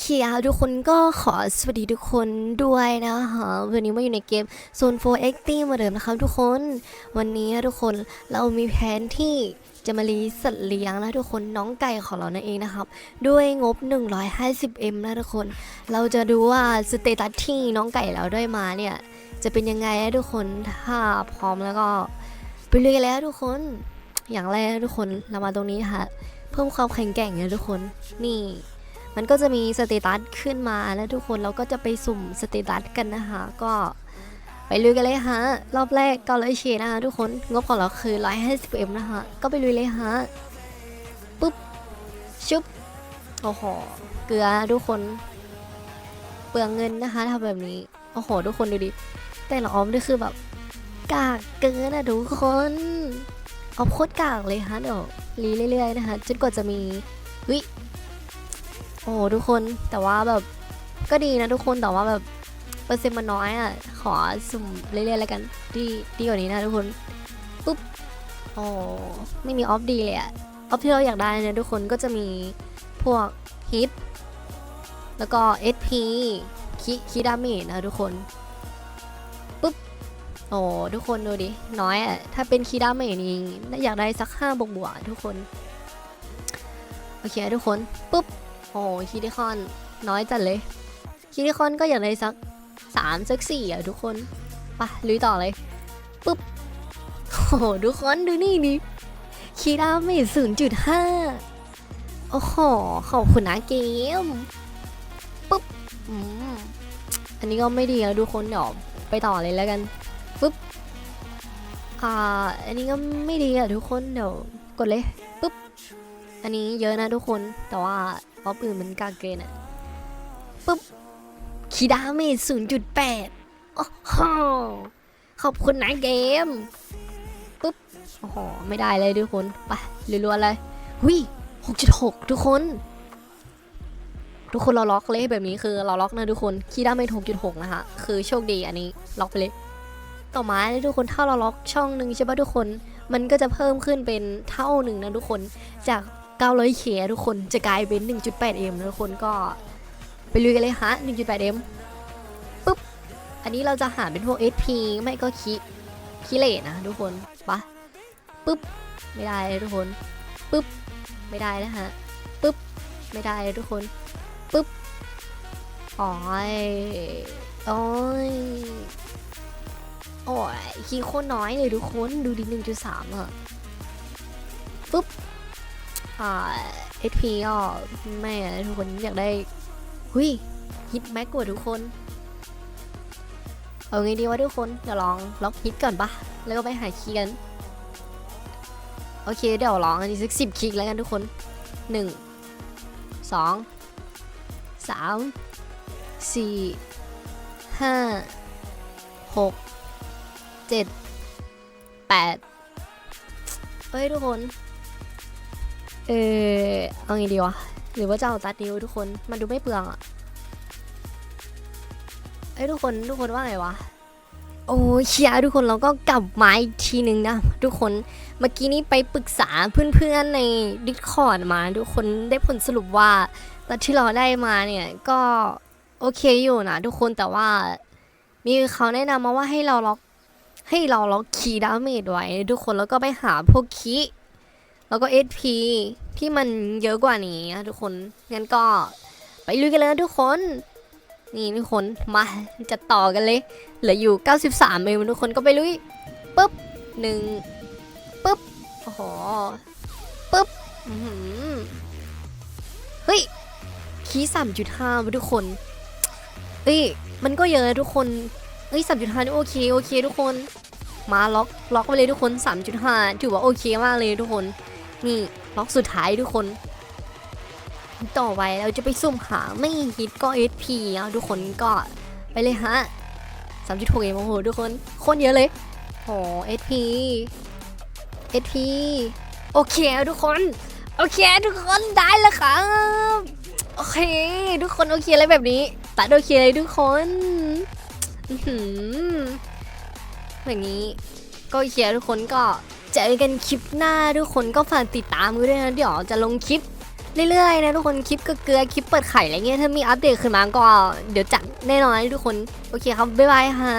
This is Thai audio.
เคค่ะทุกคนก็ขอสวัสดีทุกคนด้วยนะคะวันนี้มาอยู่ในเกม Zone 4 X t เหมาเดิมนะครับทุกคนวันนี้ทุกคนเรามีแผนที่จะมารีสัตว์เลี้ยงนะทุกคนน้องไก่ของเรานั่นเองนะครับ ด้วยงบ 150M นะทุกคน เราจะดูว่าสเตตัสที่น้องไก่เราได้มาเนี่ย จะเป็นยังไงนะทุกคนถ้าพร้อมแล้วก็ไปเลยกแล้วทุกคนอย่างแรกทุกคนเรามาตรงนี้ค่ะ เพิ่มความแข็งแกร่งนะทุกคนนี่ มันก็จะมีสเตตัสขึ้นมาแล้วทุกคนเราก็จะไปสุ่มสเตตัสกันนะคะก็ไปลุยกันเลยฮะ รอบแรกก็เลยเชนะคะทุกคนงบของเราคือ 150m นะคะก็ไปลุยเลยฮะปุ๊บชุบโอ้โหเกลือทุกคน เปลืองเงินนะคะทำแบบนี้โอ้โห ทุกคนดูดิ แต่ละออมนี่คือแบบกากเกินนะทุกคนออมโคตรกากเลยฮะเดี๋ยวรีเรื่อยๆนะคะจนกว่าจะมีวิ โอ้โหทุกคนแต่ว่าแบบก็ดีนะทุกคนแต่ว่าแบบเปอร์เซ็นต์มันน้อยอะ ขอสุ่มเรื่อยๆแล้วกันดีดีกว่านี้นะทุกคนปุ๊บโอ้ไม่มีออฟดีเลยอะออฟที่เราอยากได้เนี่ยทุกคนก็จะมีพวกฮิตแล้วก็ SP คิคิดาเมจนะทุกคนปุ๊บโอ้ทุกคนดูดิน้อยอะถ้าเป็นคิดาเมจนี่อยากได้สักห้าบวกบวกๆทุกคนโอเคทุกคนปุ๊บ โอ้คิดิคอนน้อยจัดเลยคิดิคอนก็อย่างไรสักสามสักสี่อะทุกคนไปะลุยต่อเลยปุ๊บโอ้โหทุกคนดูนี่ดิคีดาเมจศูนย์จุดห้าโอ้โหขอบคุณนะเกมปุ๊บอืมอันนี้ก็ไม่ดีแล้วทุกคนเดี๋ยวไปต่อเลยแล้วกันปุ๊บอ่าอันนี้ก็ไม่ดีอะทุกคนเดี๋ยวกดเลยปุ๊บอันนี้เยอะนะทุกคนแต่ว่า ออฟอื่นมันกาเกินอะปุ๊บคีดาเมจศูนย์จุดแปดโอ้โหขอบคุณนะเกมปุ๊บโอ้โหไม่ได้เลยทุกคนไปรัวๆเลยหุยหกจุดหกทุกคน ทุกคนเราล็อกเลยแบบนี้คือเราล็อกนะทุกคนคีดาเมจหกจุดหกนะคะคือโชคดีอันนี้ล็อกไปเลยต่อมาทุกคนถ้าเราล็อกช่องหนึ่งใช่ปะทุกคน มันก็จะเพิ่มขึ้นเป็นเท่าหนึ่งนะทุกคนจาก 900 k ทุกคนจะกลายเป็น 1.8m นะทุกคนก็ไปลุยกันเลยฮะ 1.8m ปุ๊บ อันนี้เราจะหาเป็นพวก SP ไม่ก็คิคิเลตนะทุกคนปะปุ๊บ ไม่ได้ทุกคนปุ๊บ ไม่ได้นะฮะปุ๊บ ไม่ได้ทุกคนปุ๊บอ๋อยโอ้ยโอ้ยคีโคน้อยเลยทุกคน ดูดิ1.3อะปุ๊บ อ่า HP ก็ไม่อะทุกคนอยากได้หุยฮิตแม็กกว่าทุกคน เอาไงดีวะทุกคนเดี๋ยวลองล็อกฮิตก่อนปะแล้วก็ไปหาคีย์กันโอเคเดี๋ยวลองอันนี้สักสิบคลิกแล้วกันทุกคนหนึ่งสองสามสี่ห้าหกเจ็ดแปดเฮ้ยทุกคน เออเอาไงดีวะ หรือว่าจะเอาตัดนิ้วทุกคน มันดูไม่เปลืองอะเอ้ยทุกคนทุกคนว่าไงวะ โอ้เชียร์ทุกคนเราก็กลับมาอีกทีหนึ่งนะ ทุกคนเมื่อกี้นี้ไปปรึกษาเพื่อนๆใน Discord มา ทุกคนได้ผลสรุปว่าตัดที่เราได้มาเนี่ยก็โอเคอยู่นะทุกคนแต่ว่ามีเขาแนะนำมาว่าให้เราล็อกให้เราล็อกคีย์ดาเมจไว้ ทุกคนแล้วก็ไปหาพวกคีย์ แล้วก็ SP ที่มันเยอะกว่านี้นะทุกคน งั้นก็ไปลุยกันเลยนะทุกคน นี่ทุกคนมาจะต่อกันเลย เหลืออยู่ 93เองทุกคนก็ไปลุยปุ๊บหนึ่งปุ๊บโอ้โหปุ๊บเฮ้ย คีสามจุดห้าทุกคน เอ้ย มันก็เยอะนะทุกคน เอ้ยสามจุดห้านี่โอเคโอเคทุกคน มาล็อกล็อกไปเลยทุกคน3.5ถือว่าโอเคมากเลยทุกคน นี่ล็อกสุดท้ายทุกคน ต่อไปเราจะไปซุ่มหาไม่ฮิตก็ SP อะทุกคนก็ไปเลยฮะ3.6เองโอ้โหทุกคนโคนเยอะเลยโอ้ SP SP โอเคทุกคน โอเค ทุกคนได้แล้วครับ โอเค ทุกคนโอเคเลยแบบนี้ตัดโอเคเลยทุกคนอื้อหืออย่างนี้ก็เชียร์ทุกคนก็ เจอกันคลิปหน้าทุกคนก็ฝากติดตามกันด้วยนะเดี๋ยวจะลงคลิปเรื่อยๆนะทุกคนคลิปเกลือคลิปเปิดไข่อะไรเงี้ยถ้ามีอัปเดตขึ้นมาก็เดี๋ยวจัดแน่นอนทุกคนโอเคครับบ๊ายบายฮะ